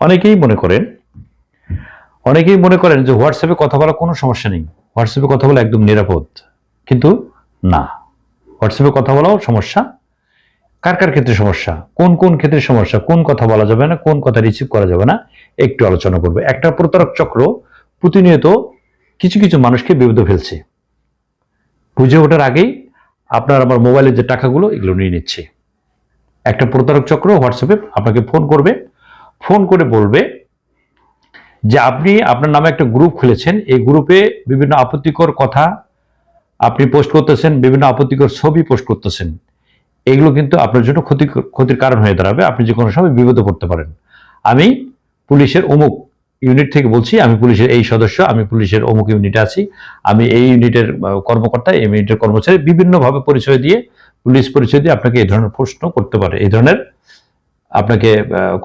অনেকেই মনে করেন, অনেকেই মনে করেন যে হোয়াটসঅ্যাপে কথা বলা কোনো সমস্যা নেই। হোয়াটসঅ্যাপে কথা বলা একদম নিরাপদ। কিন্তু না। হোয়াটসঅ্যাপে কথা বলাও সমস্যা। কার কার ক্ষেত্রে সমস্যা? কোন কোন ক্ষেত্রে সমস্যা? কোন কথা বলা যাবে না, কোন কথা রিসিভ করা যাবে না, একটু আলোচনা করবে। একটা প্রতারক চক্র প্রতিনিয়ত কিছু কিছু মানুষকে বিপদে ফেলছে। বুঝে ওঠার আগেই আপনার আমার মোবাইলের যে টাকাগুলো, এগুলো নিয়ে নিচ্ছে। একটা প্রতারক চক্র হোয়াটসঅ্যাপে আপনাকে ফোন করবে ফোন করে বলবে যে আপনি আপনার নামে একটা গ্রুপ খুলেছেন। এই গ্রুপে বিভিন্ন আপত্তিকর কথা আপনি পোস্ট করতেছেন, বিভিন্ন আপত্তিকর ছবি পোস্ট করতেছেন। এগুলো কিন্তু আপনার জন্য ক্ষতি, ক্ষতির কারণ হয়ে দাঁড়াবে। আপনি যে কোনো সময় বিপদে পড়তে পারেন। আমি পুলিশের অমুক ইউনিট থেকে বলছি, আমি পুলিশের এই সদস্য, আমি পুলিশের অমুক ইউনিটে আছি। আমি এই ইউনিটের কর্মকর্তা, এই ইউনিটের কর্মচারী, বিভিন্নভাবে পরিচয় দিয়ে, পুলিশ পরিচয় দিয়ে আপনাকে এই ধরনের প্রশ্ন করতে পারে। এই ধরনের আপনাকে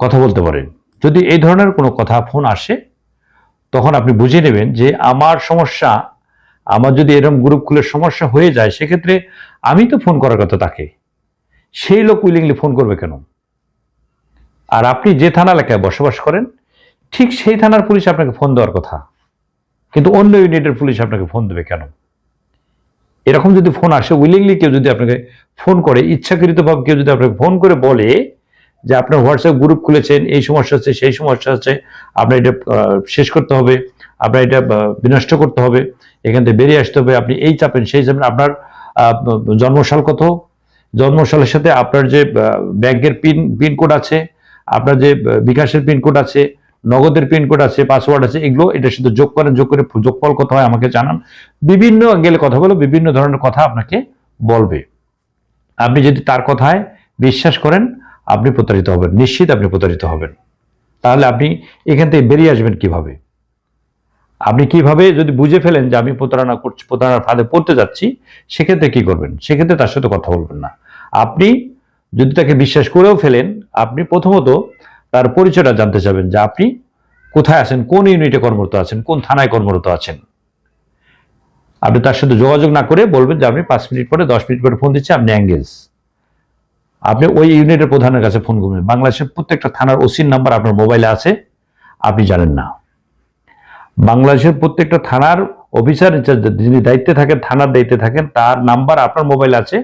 কথা বলতে পারেন। যদি এই ধরনের কোনো কথা ফোন আসে, তখন আপনি বুঝে নেবেন যে আমার সমস্যা, আমার যদি এরকম গ্রুপ খুলে সমস্যা হয়ে যায়, সেক্ষেত্রে আমি তো ফোন করার কথা তাকে। সেই লোক উইলিংলি ফোন করবে কেন? আর আপনি যে থানা এলাকায় বসবাস করেন, ঠিক সেই থানার পুলিশ আপনাকে ফোন দেওয়ার কথা। কিন্তু অন্য ইউনিটের পুলিশ আপনাকে ফোন দেবে কেন? এরকম যদি ফোন আসে উইলিংলি কেউ যদি আপনাকে ফোন করে, ইচ্ছাকৃতভাবে কেউ যদি আপনাকে ফোন করে বলে যে আপনার হোয়াটসঅ্যাপ গ্রুপ খুলেছেন এই সমস্যা হচ্ছে সেই সমস্যা হচ্ছে আপনার এটা শেষ করতে হবে আপনার এটা বিনষ্ট করতে হবে এখান থেকে বেরিয়ে আসতে হবে আপনি এই চাপেন সেই চাপেন আপনার আহ, জন্মসাল কত? জন্মসালের সাথে আপনার যে ব্যাংকের পিন পিনকোড আছে আপনার যে বিকাশের পিনকোড আছে নগদের পিনকোড আছে পাসওয়ার্ড আছে এগুলো এটার সাথে যোগ করেন যোগ করে যোগফল কত হয় আমাকে জানান। বিভিন্ন অ্যাঙ্গেলে কথা বলে বিভিন্ন ধরনের কথা আপনাকে বলবে। আপনি যদি তার কথায় বিশ্বাস করেন আপনি প্রতারিত হবেন, নিশ্চিত আপনি প্রতারিত হবেন। তাহলে আপনি এখান থেকে বেরিয়ে আসবেন কীভাবে? আপনি কীভাবে যদি বুঝে ফেলেন যে আমি প্রতারণা করছি, প্রতারণার ফাঁদে পড়তে যাচ্ছি, সেক্ষেত্রে কি করবেন? সেক্ষেত্রে তার সাথে কথা বলবেন না। আপনি যদি তাকে বিশ্বাস করেও ফেলেন, আপনি প্রথমত তার পরিচয়টা জানতে চাবেন যে আপনি কোথায় আছেন, কোন ইউনিটে কর্মরত আছেন, কোন থানায় কর্মরত আছেন। আপনি তার সাথে যোগাযোগ না করে বলবেন যে আপনি পাঁচ মিনিট পরে, দশ মিনিট পরে ফোন দিচ্ছি, আপনি অ্যাঙ্গেজ আপনি ওই ইউনিটের প্রধানের কাছে ফোন করবেন। বাংলাদেশের প্রত্যেকটা থানার ওসির নাম্বার আপনার মোবাইলে আছে, আপনি জানেন না। বাংলাদেশের প্রত্যেকটা থানার অফিসার যিনি দায়িত্বে থাকেন, থানার দায়িত্বে থাকেন, তার নাম্বার আপনার মোবাইলে আছে,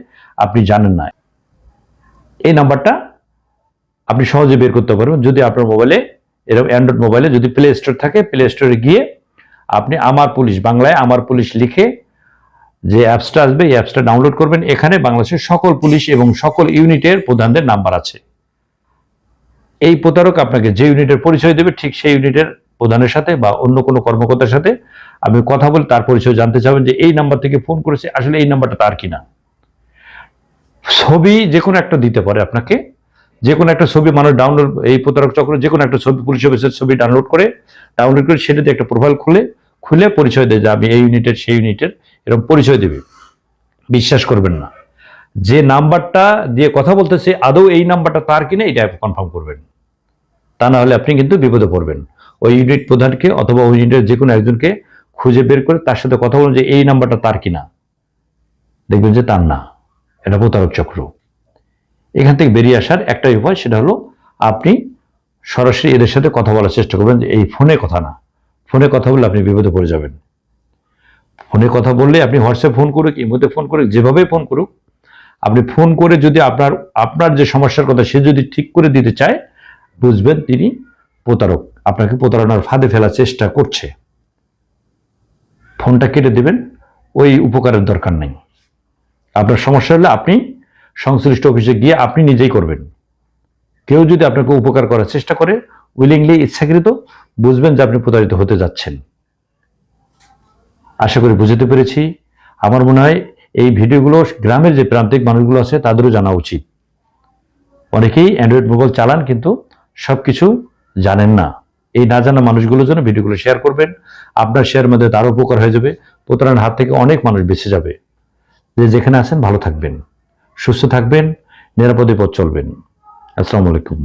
আপনি জানেন না। এই নাম্বারটা আপনি সহজে বের করতে পারবেন। যদি আপনার মোবাইলে, এরকম অ্যান্ড্রয়েড মোবাইলে যদি প্লে স্টোর থাকে প্লে স্টোরে গিয়ে আপনি আমার পুলিশ, বাংলায় আমার পুলিশ লিখে যে অ্যাপসটা আসবে, এই অ্যাপসটা ডাউনলোড করবেন। এখানে বাংলাদেশের সকল পুলিশ এবং সকল ইউনিটের প্রধানদের নাম্বার আছে। এই প্রতারক আপনাকে যে ইউনিটের পরিচয় দেবে, ঠিক সেই ইউনিটের প্রধানের সাথে বা অন্য কোনো কর্মকর্তার সাথে আপনি কথা বলে তার পরিচয় জানতে চাবেন যে এই নাম্বার থেকে ফোন করেছে, আসলে এই নাম্বারটা তার কিনা। ছবি যে কোনো একটা দিতে পারে আপনাকে। যে কোনো একটা ছবি মানুষ ডাউনলোড এই প্রতারক চক্র যে কোনো একটা ছবি পুলিশ অফিসের ছবি ডাউনলোড করে ডাউনলোড করে সেটা দিয়ে একটা প্রোফাইল খুলে খুলে পরিচয় দেয় যে আমি এই ইউনিটের, সেই ইউনিটের, এরকম পরিচয় দেবে। বিশ্বাস করবেন না। যে নাম্বারটা দিয়ে কথা বলতেছে, আদৌ এই নাম্বারটা তার কিনা এটা কনফার্ম করবেন। তা না হলে আপনি কিন্তু বিপদে পড়বেন। ওই ইউনিট প্রধানকে অথবা ওই ইউনিটের যে কোনো একজনকে খুঁজে বের করে তার সাথে কথা বলুন যে এই নাম্বারটা তার কিনা দেখবেন যে তার না। এটা প্রতারক চক্র। এখান থেকে বেরিয়ে আসার একটাই উপায়, সেটা হলো আপনি সরাসরি এদের সাথে কথা বলার চেষ্টা করবেন যে এই ফোনে কথা না। ফোনে কথা বললে আপনি বিপদে পড়ে যাবেন। ফোনে কথা বললে আপনি হোয়াটসঅ্যাপ ফোন করুক, ইমোতে ফোন করুক যেভাবে ফোন করুক, আপনি ফোন করে যদি আপনার আপনার যে সমস্যার কথা সে যদি ঠিক করে দিতে চায়, বুঝবেন তিনি প্রতারক। আপনাকে প্রতারণার ফাঁদে ফেলার চেষ্টা করছে। ফোনটা কেটে দেবেন, ওই উপকারের দরকার নেই। আপনার সমস্যা হলে আপনি সংশ্লিষ্ট অফিসে গিয়ে আপনি নিজেই করবেন। কেউ যদি আপনাকে উপকার করার চেষ্টা করে উইলিংলি ইচ্ছাকৃত বুঝবেন যে আপনি প্রতারিত হতে যাচ্ছেন। আশা করি বুঝতে পেরেছি। আমার মনে হয় এই ভিডিওগুলো গ্রামের যে প্রান্তিক মানুষগুলো আছে, তাদেরও জানা উচিত। অনেকেই অ্যান্ড্রয়েড মোবাইল চালান কিন্তু সবকিছু জানেন না। এই না জানা মানুষগুলোর জন্য ভিডিওগুলো শেয়ার করবেন। আপনার শেয়ার মধ্যে তারও উপকার হয়ে যাবে। প্রতারণার হাত থেকে অনেক মানুষ বেঁচে যাবে। যে যেখানে আছেন, ভালো থাকবেন। সুস্থ থাকবেন। নিরাপদে পথ চলবেন। আসসালামু আলাইকুম।